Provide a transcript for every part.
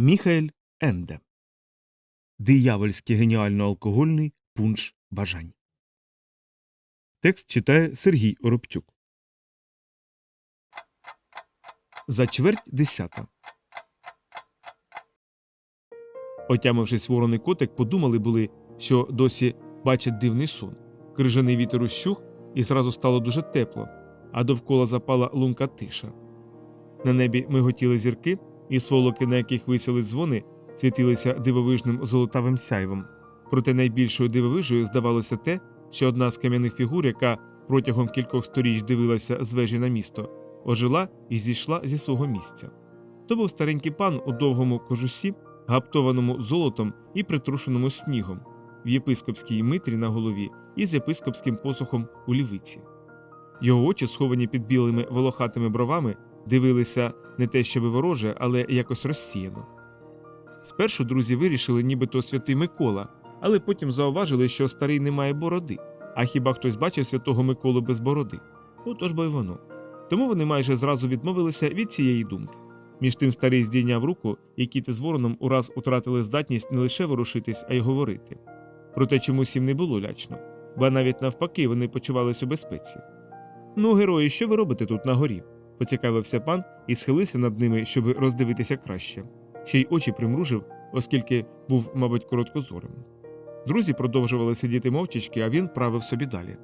Міхаель Енде. Диявольський геніально алкогольний пунш бажань. Текст читає Сергій Оробчук. За чверть десята. Отямившись вороний котик, подумали були, що досі бачать дивний сон. Крижаний вітер ущух, і зразу стало дуже тепло, а довкола запала лунка тиша. На небі миготіли зірки, і сволоки, на яких висіли дзвони, світилися дивовижним золотавим сяйвом. Проте найбільшою дивовижею здавалося те, що одна з кам'яних фігур, яка протягом кількох сторіч дивилася з вежі на місто, ожила і зійшла зі свого місця. То був старенький пан у довгому кожусі, гаптованому золотом і притрушеному снігом, в єпископській митрі на голові і з єпископським посохом у лівиці. Його очі, сховані під білими волохатими бровами, дивилися не те, щоби вороже, але якось розсіяно. Спершу друзі вирішили, нібито святий Микола, але потім зауважили, що старий не має бороди. А хіба хтось бачив святого Миколу без бороди? Отож бо й воно. Тому вони майже зразу відмовилися від цієї думки. Між тим старий здійняв руку, і кіти з вороном ураз утратили здатність не лише ворушитись, а й говорити. Проте чомусь їм не було лячно, бо навіть навпаки вони почувалися у безпеці. Ну, герої, що ви робите тут на горі? Поцікавився пан і схилився над ними, щоб роздивитися краще. Ще й очі примружив, оскільки був, мабуть, короткозорим. Друзі продовжували сидіти мовчачки, а він правив собі далі.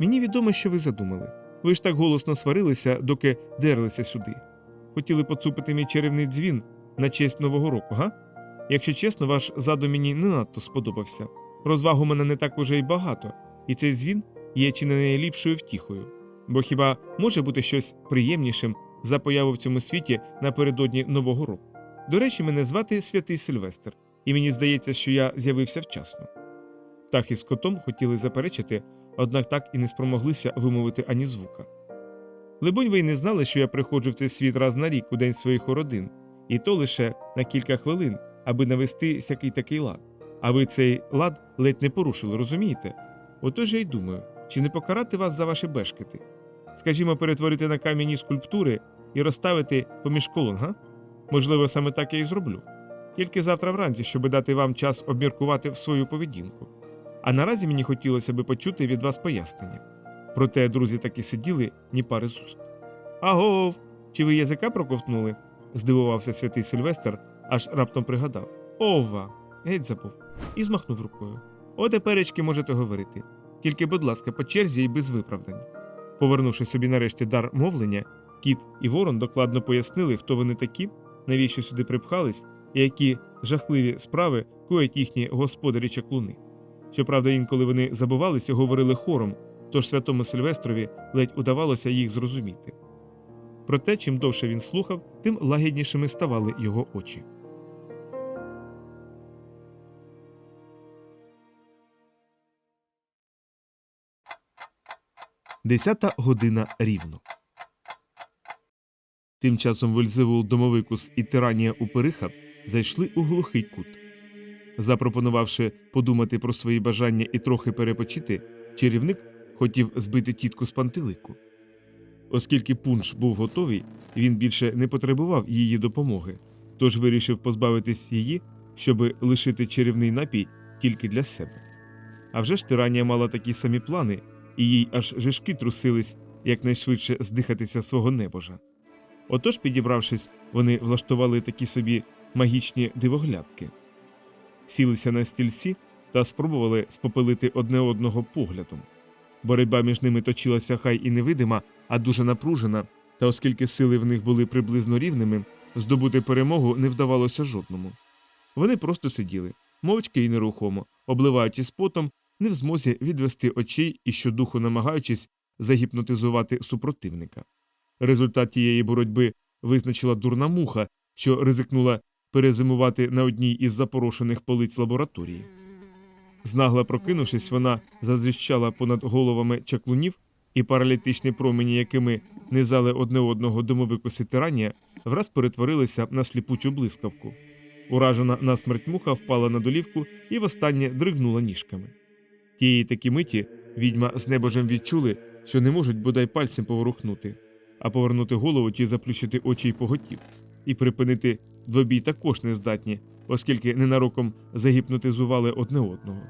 Мені відомо, що ви задумали. Ви ж так голосно сварилися, доки дерлися сюди. Хотіли поцупити мій чарівний дзвін на честь Нового року, га? Якщо чесно, ваш задум мені не надто сподобався. Розваг у мене не так уже й багато, і цей дзвін є чи не найліпшою втіхою. Бо хіба може бути щось приємнішим за появу в цьому світі напередодні Нового року? До речі, мене звати Святий Сильвестр, і мені здається, що я з'явився вчасно. Так і з котом хотіли заперечити, однак так і не спромоглися вимовити ані звука. Либонь, ви й не знали, що я приходжу в цей світ раз на рік у день своїх родин, і то лише на кілька хвилин, аби навести сякий такий лад. А ви цей лад ледь не порушили, розумієте? Отож я й думаю, чи не покарати вас за ваші бешкети? Скажімо, перетворити на кам'яні скульптури і розставити поміж колон, га? Можливо, саме так я і зроблю. Тільки завтра вранці, щоб дати вам час обміркувати свою поведінку. А наразі мені хотілося би почути від вас пояснення. Проте друзі таки сиділи ні пари з уст. Агов! Чи ви язика проковтнули? здивувався святий Сильвестр, аж раптом пригадав. Ова! Геть забув. І змахнув рукою. О, теперечки можете говорити. Тільки, будь ласка, по черзі і без виправдань. Повернувши собі нарешті дар мовлення, кіт і ворон докладно пояснили, хто вони такі, навіщо сюди припхались, і які жахливі справи коять їхні господарі чаклуни. Щоправда, інколи вони забувалися, говорили хором, тож святому Сильвестрові ледь удавалося їх зрозуміти. Проте, чим довше він слухав, тим лагіднішими ставали його очі. Десята година рівно. Тим часом Вельзевул Домовикус і Тиранія Упериха зайшли у глухий кут. Запропонувавши подумати про свої бажання і трохи перепочити, чарівник хотів збити тітку з пантелику. Оскільки пунш був готовий, він більше не потребував її допомоги, тож вирішив позбавитись її, щоби лишити чарівний напій тільки для себе. А вже ж тиранія мала такі самі плани, і їй аж жишки трусились якнайшвидше здихатися свого небожа. Отож, підібравшись, вони влаштували такі собі магічні дивоглядки, сілися на стільці та спробували спопилити одне одного поглядом. Боротьба між ними точилася хай і невидима, а дуже напружена, та оскільки сили в них були приблизно рівними, здобути перемогу не вдавалося жодному. Вони просто сиділи, мовчки і нерухомо, обливаючись потом, не в змозі відвести очей і щодуху намагаючись загіпнотизувати супротивника. Результат тієї боротьби визначила дурна муха, що ризикнула перезимувати на одній із запорошених полиць лабораторії. Знагла прокинувшись, вона зазвіщала понад головами чаклунів, і паралітичні промені, якими низали одне одного домовикуси тиранія, враз перетворилися на сліпучу блискавку. Уражена насмерть муха впала на долівку і востаннє дригнула ніжками. Тієї такі миті відьма з небожем відчули, що не можуть бодай пальцем поворухнути, а повернути голову чи заплющити очі й поготів, і припинити двобій також не здатні, оскільки ненароком загіпнотизували одне одного.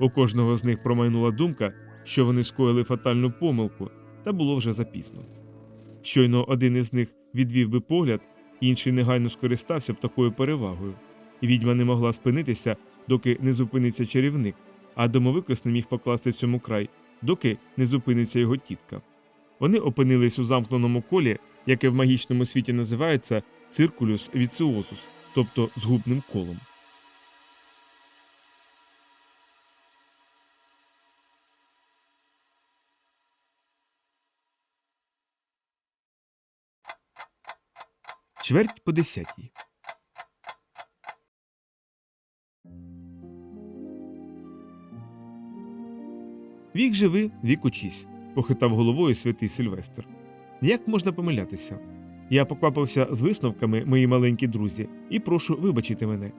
У кожного з них промайнула думка, що вони скоїли фатальну помилку, та було вже запізно. Щойно один із них відвів би погляд, інший негайно скористався б такою перевагою. І відьма не могла спинитися, доки не зупиниться чарівник, а домовикос не міг покласти цьому край, доки не зупиниться його тітка. Вони опинились у замкненому колі, яке в магічному світі називається циркулюс віціозус, тобто згубним колом. Чверть по десятій. Вік живи, вік учись, похитав головою святий Сильвестр. Як можна помилятися? Я поквапився з висновками, мої маленькі друзі, і прошу вибачити мене.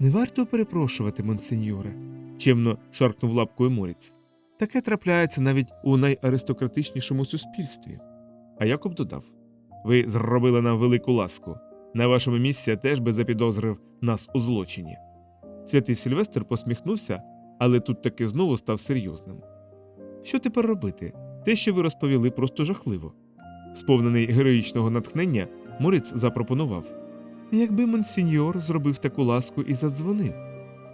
Не варто перепрошувати, монсеньоре, чемно шаркнув лапкою Моріц. Таке трапляється навіть у найаристократичнішому суспільстві. А Якоб додав Ви зробили нам велику ласку. На вашому місці я теж би запідозрив нас у злочині. Святий Сильвестр посміхнувся, але тут таки знову став серйозним. Що тепер робити? Те, що ви розповіли, просто жахливо. Сповнений героїчного натхнення, Морець запропонував Якби монсіньор зробив таку ласку і задзвонив.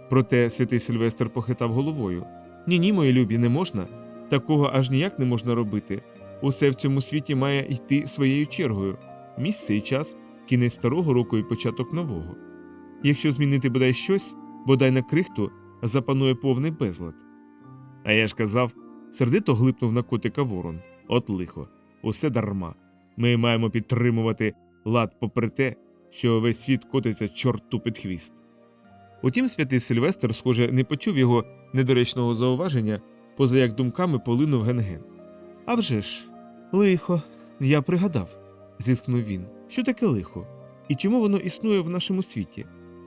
Проте святий Сильвестр похитав головою Ні, ні, мої любі, не можна. Такого аж ніяк не можна робити. Усе в цьому світі має йти своєю чергою місце і час, кінець старого року і початок нового. Якщо змінити бодай щось, бодай на крихту, запанує повний безлад. А я ж казав, сердито глипнув на котика ворон. От лихо, усе дарма. Ми маємо підтримувати лад попри те, що весь світ котиться чорту під хвіст. Утім, святий Сильвестр, схоже, не почув його недоречного зауваження, поза як думками полинув ген-ген. «А вже ж, лихо, я пригадав, зітхнув він. Що таке лихо? І чому воно існує в нашому світі?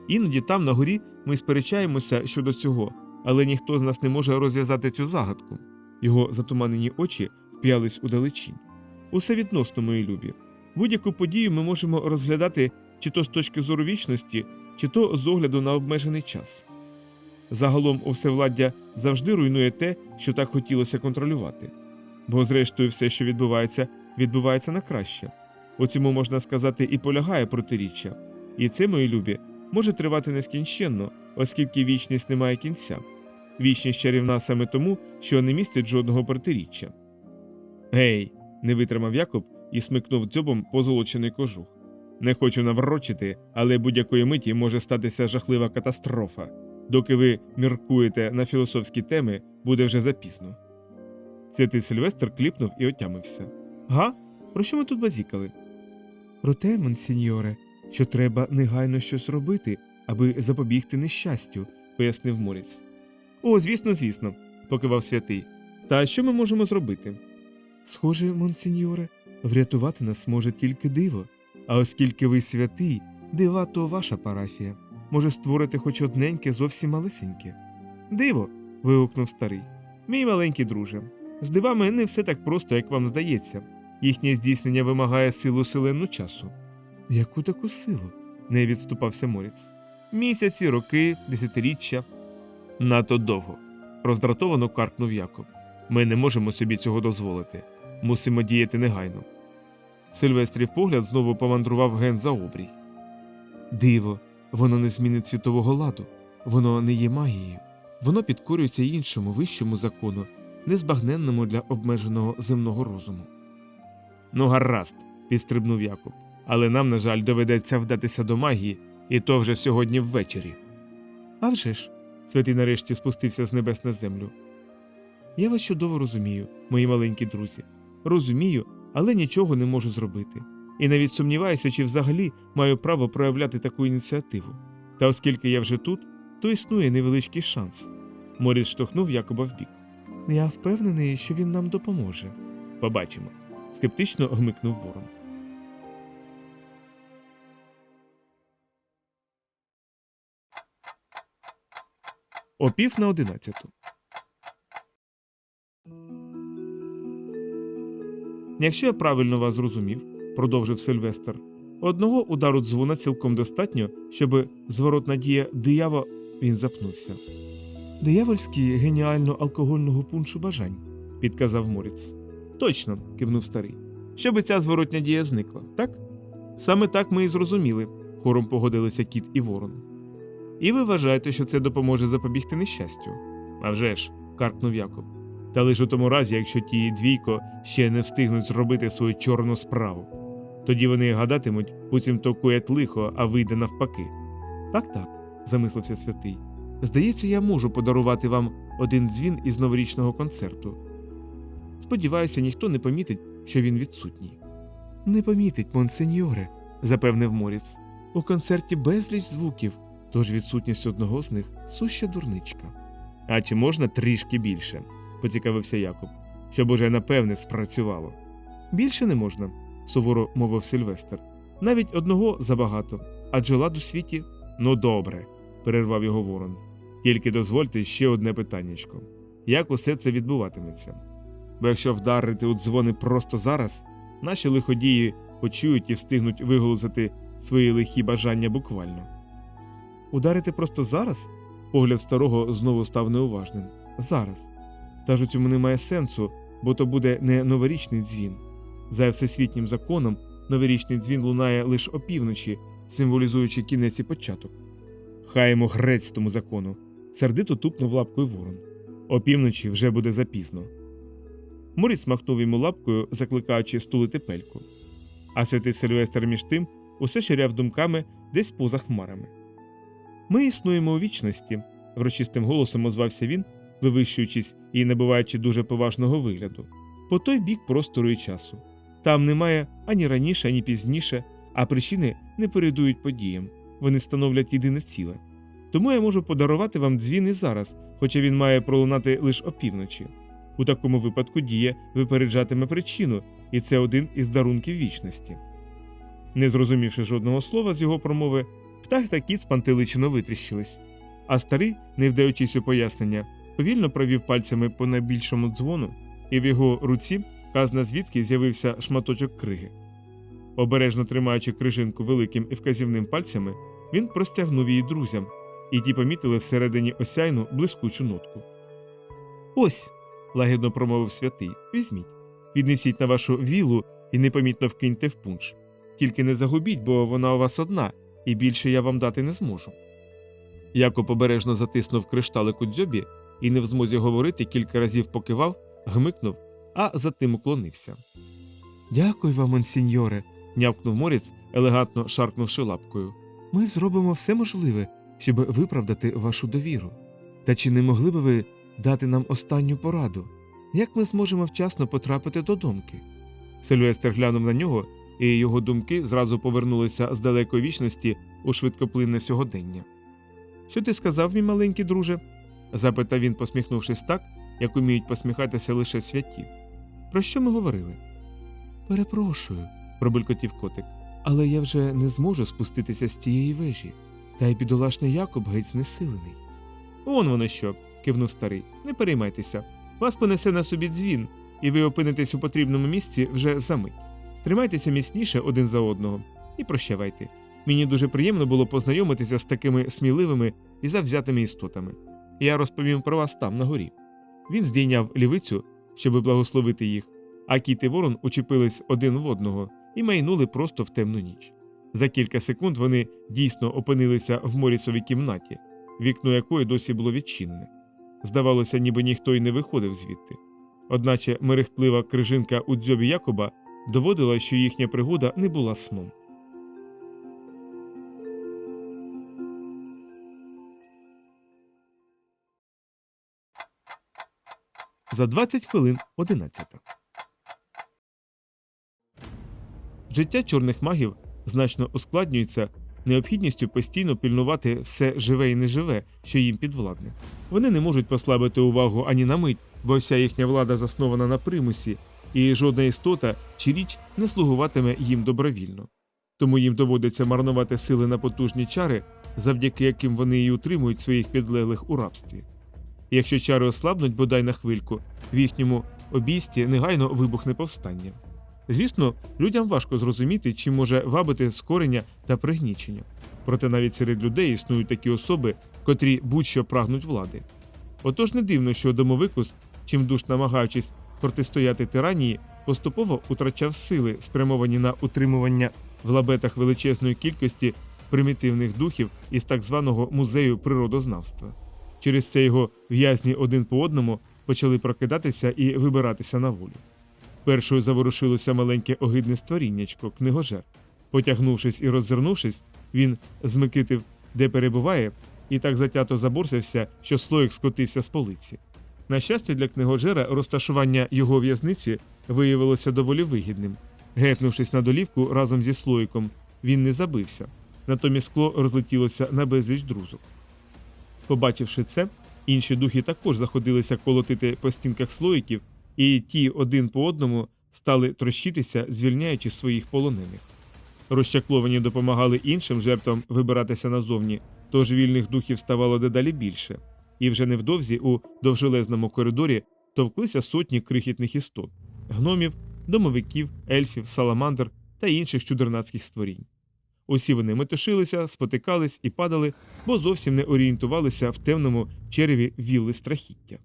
Іноді там, на горі, ми сперечаємося щодо цього, але ніхто з нас не може розв'язати цю загадку. Його затуманені очі вп'ялись у далечінь. Усе відносно, мої любі. Будь-яку подію ми можемо розглядати чи то з точки зору вічності, чи то з огляду на обмежений час. Загалом у всевладдя завжди руйнує те, що так хотілося контролювати. Бо, зрештою, все, що відбувається, відбувається на краще. У цьому можна сказати і полягає протиріччя. І це, мої любі, може тривати нескінченно, оскільки вічність не має кінця. Вічність чарівна саме тому, що не містить жодного протиріччя. Гей, не витримав Якоб і смикнув дзьобом позолочений кожух. Не хочу наврочити, але будь-якої миті може статися жахлива катастрофа. Доки ви міркуєте на філософські теми, буде вже запізно. Святий Сильвестр кліпнув і отямився. Га? Про що ми тут базікали? Про те, монсіньоре, що треба негайно щось робити, аби запобігти нещастю, пояснив Морець. О, звісно, звісно, покивав святий. Та що ми можемо зробити? Схоже, монсеньоре, врятувати нас може тільки диво. А оскільки ви святий, дива то ваша парафія. Може створити хоч одненьке зовсім малесеньке. Диво. вигукнув старий. Мій маленький друже. З дивами не все так просто, як вам здається. Їхнє здійснення вимагає силу селену часу. Яку таку силу? не відступався Моріц. Місяці, роки, десятиріччя. Надто довго. роздратовано каркнув Якоб. Ми не можемо собі цього дозволити. Мусимо діяти негайно. Сильвестрів погляд знову помандрував ген за обрій. Диво, воно не змінить світового ладу, воно не є магією, воно підкорюється іншому вищому закону, незбагненному для обмеженого земного розуму. Ну, гаразд, підстрибнув Якоб. Але нам, на жаль, доведеться вдатися до магії, і то вже сьогодні ввечері. «А вже ж!» – святий нарешті спустився з небес на землю. Я вас чудово розумію, мої маленькі друзі. Розумію, але нічого не можу зробити. І навіть сумніваюся, чи взагалі маю право проявляти таку ініціативу. Та оскільки я вже тут, то існує невеличкий шанс. Моріс штовхнув Якоба вбік. Я впевнений, що він нам допоможе. Побачимо. скептично гмикнув ворон. Опів на одинадцяту. Якщо я правильно вас зрозумів, продовжив Сильвестр, Одного удару дзвона цілком достатньо, щоб зворотна дія диявола він запнувся. Диявольський геніально алкогольного пуншу бажань, підказав Моріц. Точно, кивнув старий. Щоби ця зворотня дія зникла, так? Саме так ми і зрозуміли, хором погодилися кіт і ворон. І ви вважаєте, що це допоможе запобігти нещастю? «А вже ж», – каркнув Якоб. Та лише у тому разі, якщо ті двійко ще не встигнуть зробити свою чорну справу. Тоді вони гадатимуть, буцім то лихо, а вийде навпаки. Так, так, замислився святий. Здається, я можу подарувати вам один дзвін із новорічного концерту. Сподіваюся, ніхто не помітить, що він відсутній. Не помітить, монсеньоре, запевнив Моріц. У концерті безліч звуків, тож відсутність одного з них суща дурничка. А чи можна трішки більше? поцікавився Якоб, щоб уже напевне спрацювало. Більше не можна, суворо мовив Сильвестр. Навіть одного забагато, адже лад у світі ну добре, перервав його ворон. Тільки дозвольте ще одне питаннячко. Як усе це відбуватиметься? Бо якщо вдарити у дзвони просто зараз, наші лиходії почують і встигнуть виголосити свої лихі бажання буквально. Ударити просто зараз? Погляд старого знову став неуважним. Зараз. Та ж у цьому немає сенсу, бо то буде не новорічний дзвін. За всесвітнім законом, новорічний дзвін лунає лише опівночі, символізуючи кінець і початок. Хай йому грець тому закону. Сердито тупнув лапкою ворон. Опівночі вже буде запізно. Моріс махнув йому лапкою, закликаючи стулити пельку. А святий Сильвестр між тим усе ширяв думками десь поза хмарами. Ми існуємо у вічності, врочистим голосом озвався він, вивищуючись і набуваючи дуже поважного вигляду, по той бік простору і часу. Там немає ані раніше, ані пізніше, а причини не передують подіям, вони становлять єдине ціле. Тому я можу подарувати вам дзвін і зараз, хоча він має пролунати лише опівночі. У такому випадку дія випереджатиме причину, і це один із дарунків вічності. Не зрозумівши жодного слова з його промови, птах та кіт спантеличено витріщились. А старий, не вдаючись у пояснення, повільно провів пальцями по найбільшому дзвону, і в його руці казна звідки з'явився шматочок криги. Обережно тримаючи крижинку великим і вказівним пальцями, він простягнув її друзям, і ті помітили всередині осяйну блискучу нотку. Ось, лагідно промовив святий, візьміть. Віднесіть на вашу вілу і непомітно вкиньте в пунш. Тільки не загубіть, бо вона у вас одна, і більше я вам дати не зможу. Якоб обережно затиснув кришталик у дзьобі і, не в змозі говорити, кілька разів покивав, гмикнув, а затим уклонився. Дякую вам, монсіньоре, нявкнув морець, елегантно шаркнувши лапкою. Ми зробимо все можливе, щоб виправдати вашу довіру. Та чи не могли би ви дати нам останню пораду? Як ми зможемо вчасно потрапити до домки? Сильвестр глянув на нього, і його думки зразу повернулися з далекої вічності у швидкоплинне сьогодення. Що ти сказав, мій маленький друже? запитав він, посміхнувшись так, як уміють посміхатися лише святі. Про що ми говорили? Перепрошую, пробелькотів котик, але я вже не зможу спуститися з тієї вежі, та й бідолашний Якоб геть знесилений. Он воно що, кивнув старий. Не переймайтеся. Вас понесе на собі дзвін, і ви опинитесь у потрібному місці вже за мить. Тримайтеся міцніше один за одного і прощавайте. Мені дуже приємно було познайомитися з такими сміливими і завзятими істотами. Я розповім про вас там на горі. Він здійняв лівицю, щоб благословити їх, а кіт і ворон учепились один в одного і майнули просто в темну ніч. За кілька секунд вони дійсно опинилися в морісовій кімнаті, вікно якої досі було відчинене. Здавалося, ніби ніхто й не виходив звідти. Одначе мерехтлива крижинка у дзьобі Якоба доводила, що їхня пригода не була сном. За 20 хвилин 11. Життя чорних магів значно ускладнюється необхідністю постійно пільнувати все живе і неживе, що їм підвладне. Вони не можуть послабити увагу ані на мить, бо вся їхня влада заснована на примусі, і жодна істота чи річ не слугуватиме їм добровільно. Тому їм доводиться марнувати сили на потужні чари, завдяки яким вони і утримують своїх підлеглих у рабстві. Якщо чари ослабнуть бодай на хвильку, в їхньому обійсті негайно вибухне повстання. Звісно, людям важко зрозуміти, чи може вабити скорення та пригнічення. Проте навіть серед людей існують такі особи, котрі будь-що прагнуть влади. Отож не дивно, що домовикус, чимдуж намагаючись протистояти тиранії, поступово утрачав сили, спрямовані на утримування в лабетах величезної кількості примітивних духів із так званого музею природознавства. Через це його в'язні один по одному почали прокидатися і вибиратися на волю. Першою заворушилося маленьке огидне створіннячко, книгожер. Потягнувшись і роззирнувшись, він змикитив, де перебуває, і так затято заборсився, що слоїк скотився з полиці. На щастя, для книгожера розташування його в'язниці виявилося доволі вигідним. Гепнувшись на долівку разом зі слоїком, він не забився. Натомість скло розлетілося на безліч друзок. Побачивши це, інші духи також заходилися колотити по стінках слоїків, і ті один по одному стали трощитися, звільняючи своїх полонених. Розчакловані допомагали іншим жертвам вибиратися назовні, тож вільних духів ставало дедалі більше, і вже невдовзі у довжелезному коридорі товклися сотні крихітних істот гномів, домовиків, ельфів, саламандр та інших чудернацьких створінь. Усі вони метушилися, спотикались і падали, бо зовсім не орієнтувалися в темному череві вілли страхіття.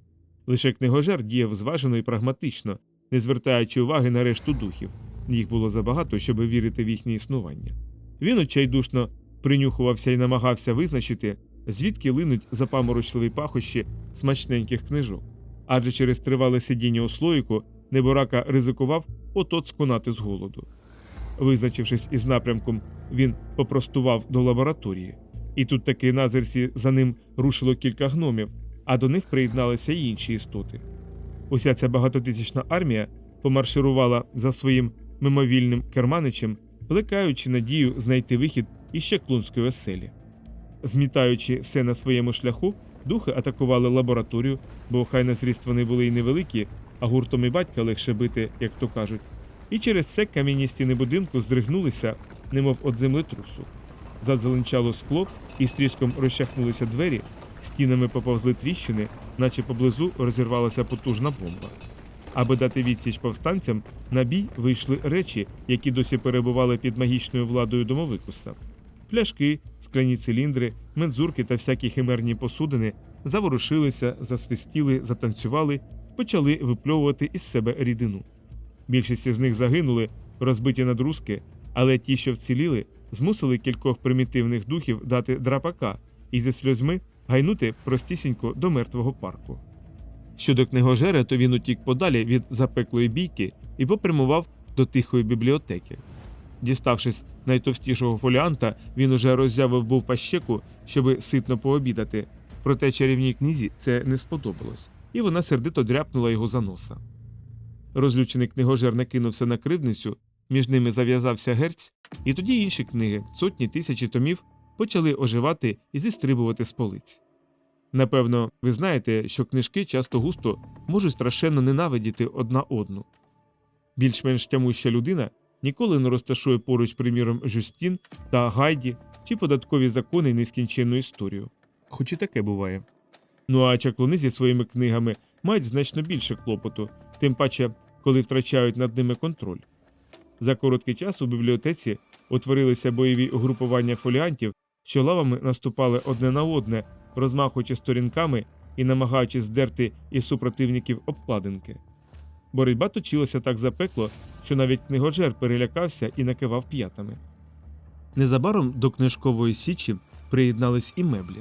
Лише книгожер діяв зважено і прагматично, не звертаючи уваги на решту духів. Їх було забагато, щоб вірити в їхнє існування. Він отчайдушно принюхувався і намагався визначити, звідки линуть запаморочливі пахощі смачненьких книжок. Адже через тривале сидіння у слоїку неборака ризикував от-от сконати з голоду. Визначившись із напрямком, він попростував до лабораторії, і тут таки на зерсі за ним рушило кілька гномів, а до них приєдналися й інші істоти. Уся ця багатотисячна армія помарширувала за своїм мимовільним керманичем, плекаючи надію знайти вихід із Щеклунської оселі. Змітаючи все на своєму шляху, духи атакували лабораторію, бо хай на зріст вони були й невеликі, а гуртом і батька легше бити, як то кажуть. І через це кам'яні стіни будинку здригнулися, немов від землетрусу. Зазеленчало скло і з тріском розчахнулися двері, стінами поповзли тріщини, наче поблизу розірвалася потужна бомба. Аби дати відсіч повстанцям, на бій вийшли речі, які досі перебували під магічною владою домовикуса. Пляшки, скляні циліндри, мензурки та всякі химерні посудини заворушилися, засвистіли, затанцювали, почали випльовувати із себе рідину. Більшість з них загинули, розбиті на друзки, але ті, що вціліли, змусили кількох примітивних духів дати драпака і зі сльозьми гайнути простісінько до мертвого парку. Щодо книгожера, то він утік подалі від запеклої бійки і попрямував до тихої бібліотеки. Діставшись найтовстішого фоліанта, він уже роззявив був пащеку, щоби ситно пообідати. Проте чарівній книзі це не сподобалось, і вона сердито дряпнула його за носа. Розлючений книгожер накинувся на кривницю, між ними зав'язався герць, і тоді інші книги, сотні тисячі томів, почали оживати і зістрибувати з полиць. Напевно, ви знаєте, що книжки часто густо можуть страшенно ненавидіти одна одну. Більш-менш тямуща людина ніколи не розташує поруч, приміром, Жюстін та Гайді чи податкові закони і нескінченну історію. Хоч і таке буває. Ну а чаклуни зі своїми книгами мають значно більше клопоту, тим паче, коли втрачають над ними контроль. За короткий час у бібліотеці утворилися бойові угрупування фоліантів, що лавами наступали одне на одне, розмахуючи сторінками і намагаючись здерти із супротивників обкладинки. Боротьба точилася так запекло, що навіть книгожер перелякався і накивав п'ятами. Незабаром до книжкової січі приєднались і меблі.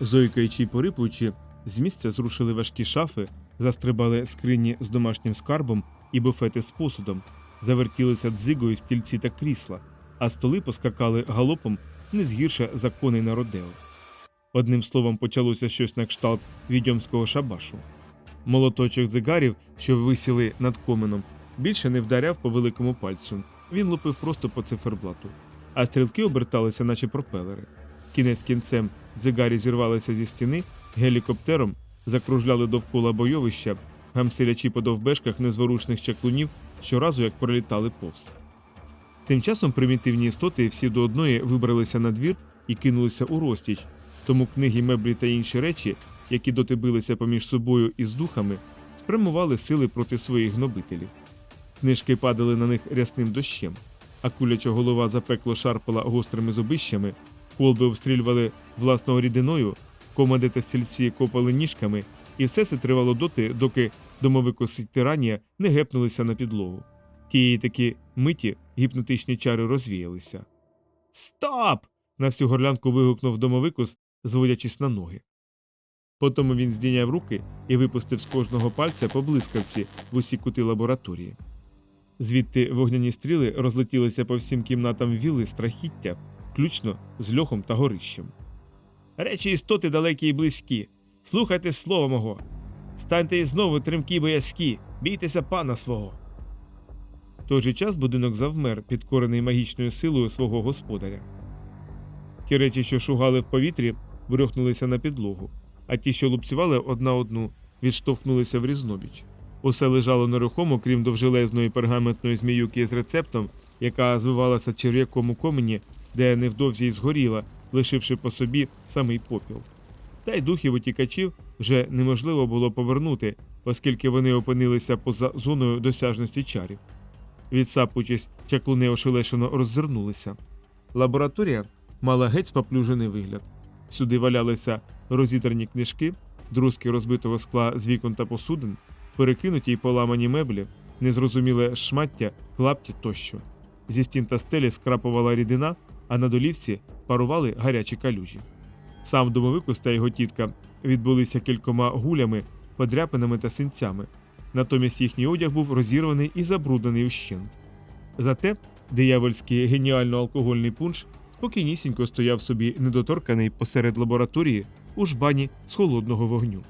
Зойкаючи й порипуючи, з місця зрушили важкі шафи, застрибали скрині з домашнім скарбом і буфети з посудом, завертілися дзигою стільці та крісла, а столи поскакали галопом не згірше за коней на родео. Одним словом, почалося щось на кшталт відьомського шабашу. Молоточок дзигарів, що висіли над коменом, більше не вдаряв по великому пальцю. Він лупив просто по циферблату, а стрілки оберталися, наче пропелери. Кінець кінцем дзигарі зірвалися зі стіни, гелікоптером закружляли довкола бойовища, гамселячи по довбешках незворушних чаклунів щоразу як пролітали повз. Тим часом примітивні істоти всі до одної вибралися на двір і кинулися у розтіч, тому книги, меблі та інші речі, які доти билися поміж собою і з духами, спрямували сили проти своїх гнобителів. Книжки падали на них рясним дощем, а куляча голова запекло шарпала гострими зубищами, колби обстрілювали власною рідиною, команди та стільці копали ніжками, і все це тривало доти, доки домовикоси тиранія не гепнулися на підлогу. Тієї таки миті гіпнотичні чари розвіялися. Стоп! на всю горлянку вигукнув домовикус, зводячись на ноги. Потім він здійняв руки і випустив з кожного пальця по блискавці в усі кути лабораторії. Звідти вогняні стріли розлетілися по всім кімнатам віли страхіття, включно з льохом та горищем. Речі істоти далекі і близькі. Слухайте слово мого. Станьте і знову тремкі боязкі, бійтеся пана свого. В той же час будинок завмер, підкорений магічною силою свого господаря. Ті речі, що шугали в повітрі, вирухнулися на підлогу, а ті, що лупцювали одна одну, відштовхнулися в різнобіч. Усе лежало нерухомо, крім довжелезної пергаментної зміюки з рецептом, яка звивалася черв'яком у комені, де невдовзі й згоріла, лишивши по собі самий попіл. Та й духів утікачів вже неможливо було повернути, оскільки вони опинилися поза зоною досяжності чарів. Відсапуючись, чаклуни ошелешено роззирнулися. Лабораторія мала геть споплюжений вигляд. Сюди валялися розітерні книжки, друзки розбитого скла з вікон та посудин, перекинуті й поламані меблі, незрозуміле шмаття, клапті тощо. Зі стін та стелі скрапувала рідина, а на долівці парували гарячі калюжі. Сам домовикус та його тітка відбулися кількома гулями, подряпинами та синцями. Натомість їхній одяг був розірваний і забруднений ущент. Зате диявольський геніально-алкогольний пунш спокійнісінько стояв собі недоторканий посеред лабораторії у жбані з холодного вогню.